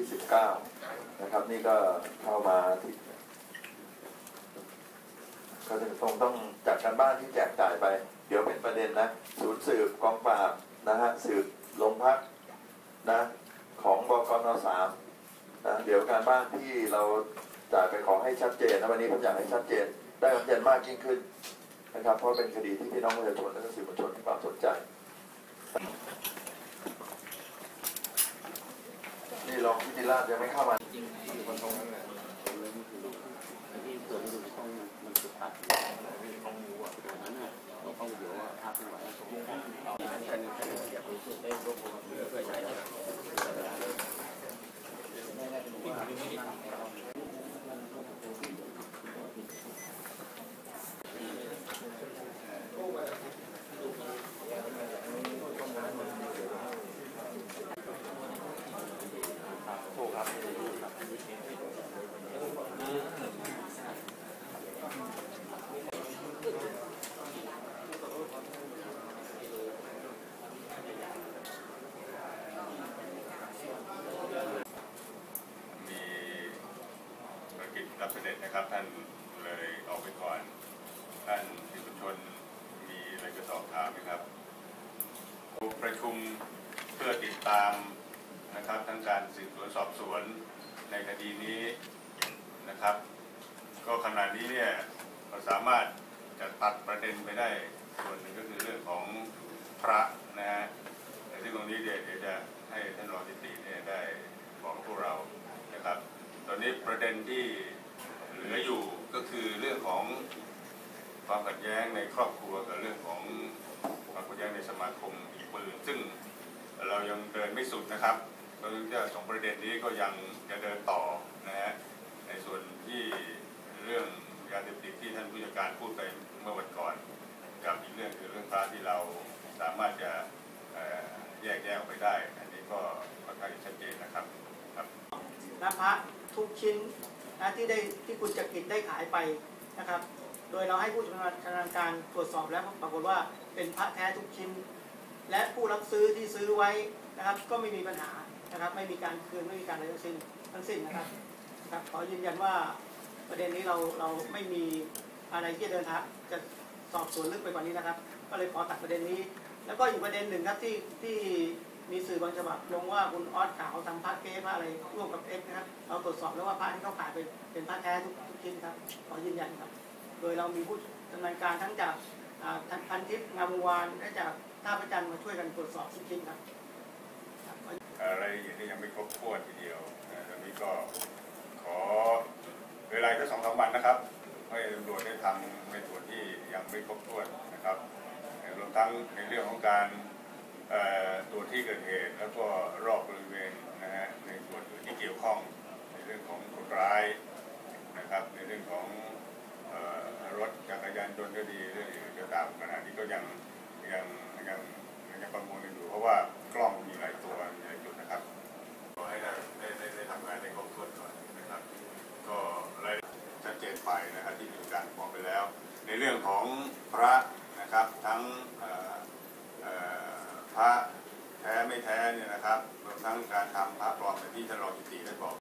ที่ 19 นะครับ นี่ก็เข้ามาที่ก็จะคงต้องจัดการบ้านที่แจกจ่ายไป เดี๋ยวเป็นประเด็นนะศูนย์สืบกองปราบนะฮะสืบโรงพักนะของบกนสามนะเดี๋ยวการบ้านที่เราจ่ายไปขอให้ชัดเจนนะวันนี้ผมอยากให้ชัดเจน ได้ชัดเจนมากยิ่งขึ้นนะครับ เพราะเป็นคดีที่พี่น้องประชาชนและก็สื่อมวลชนมีความสนใจ นี่ร องพิจิราชยังไม่เข้ามา คนตรงนั้นแหละที่เกิดอยู่ต้องมันสุดอัดต้องรู้อะตรงนั้นน่ะเราต้องเดี๋ยวว่าพักไม่ไหวตรงนี้เอาแค่นี้แค่นี้อย่าไปสุดได้รวบรวมเพื่อใช้ได้ ถูกครับ มีภา รกิจรับเสด็จนะครับท่านเลยออกไปก่อน ท่านสื่อมวลชนมีอะไรจะสอบถามไหมครับประชุมเพื่อติดตามนะครับทั้งการสืบสวนสอบสวนในคดีนี้นะครับ ก็ขณะนี้เนี่ยเราสามารถจะตัดประเด็นไปได้ส่วนหนึ่งก็คือเรื่องของพระนะฮะแต่ซึ่งตรงนี้เดี๋ยวเดี๋ยวจะให้ท่านรองติติเนี่ยได้บอกพวกเรานะครับ ตอนนี้ประเด็นที่เหลืออยู่ก็คือเรื่องของความขัดแย้งในครอบครัวกับเรื่องของความขัดแย้งในสมาคมอีกปืนซึ่งเรายังเดินไม่สุดนะครับเพราะฉะนั้นจะสองประเด็นนี้ก็ยังจะเดินต่อนะฮะในส่วนที่ รื่องยาเสพติดที่ท่านผู้จัดการพูดไปเมื่อวันก่อนกับอีกเรื่องคือเรื่องพระที่เราสามารถจะแยกแยะออกไปได้ อันนี้ก็ค่อนข้างชัดเจนนะครับครับนะพระทุกชิ้นนะที่ได้ที่คุณจักริดได้ขายไปนะครับ โดยเราให้ผู้ชำนาญการตรวจสอบแล้วปรากฏว่าเป็นพระแท้ทุกชิ้น และผู้รับซื้อที่ซื้อไว้นะครับ ก็ไม่มีปัญหานะครับ ไม่มีการคืนไม่มีการอะไรทั้งสิ้นทั้งสิ้นนะครับครับขอยืนยันว่า ประเด็นนี้เราเราไม่มีอะไรที่เดินทางจะสอบสวนลึกไปกว่านี้นะครับ ก็เลยขอตัดประเด็นนี้ แล้วก็อีกประเด็นหนึ่งครับที่ที่มีสื่อบางฉบับลงว่าคุณออสขาวทำพระเก๊พระอะไรร่วมกับเอ็กนะครับ เราตรวจสอบแล้วว่าพระที่เขาขายเป็นเป็นพระแท้ทุกทุกชิ้นครับขอยืนยันครับ โดยเรามีผู้ดำเนินการทั้งจากอ่าทันพันทิพย์งามวานและจากท่าพระจันทร์มาช่วยกันตรวจสอบทุกชิ้นครับครับขอยละเอียดที่ยังไม่ครบถ้วนทีเดียวนะตอนนี้ก็ขอเวลาแค่ส องวันนะครับให้ตำรวจได้ทำในส่วนที่ยังไม่ครบถ้วนนะครับรวมทั้งในเรื่องของการตรวจที่เกิดเหตุแล้วก็รอบบริเวณนะฮะในส่วนที่เกี่ยวข้อง พระแท้ไม่แท้เนี่ยนะครับรวมทั้งการทำพระปลอมในที่ท่านรองจิตติได้บอก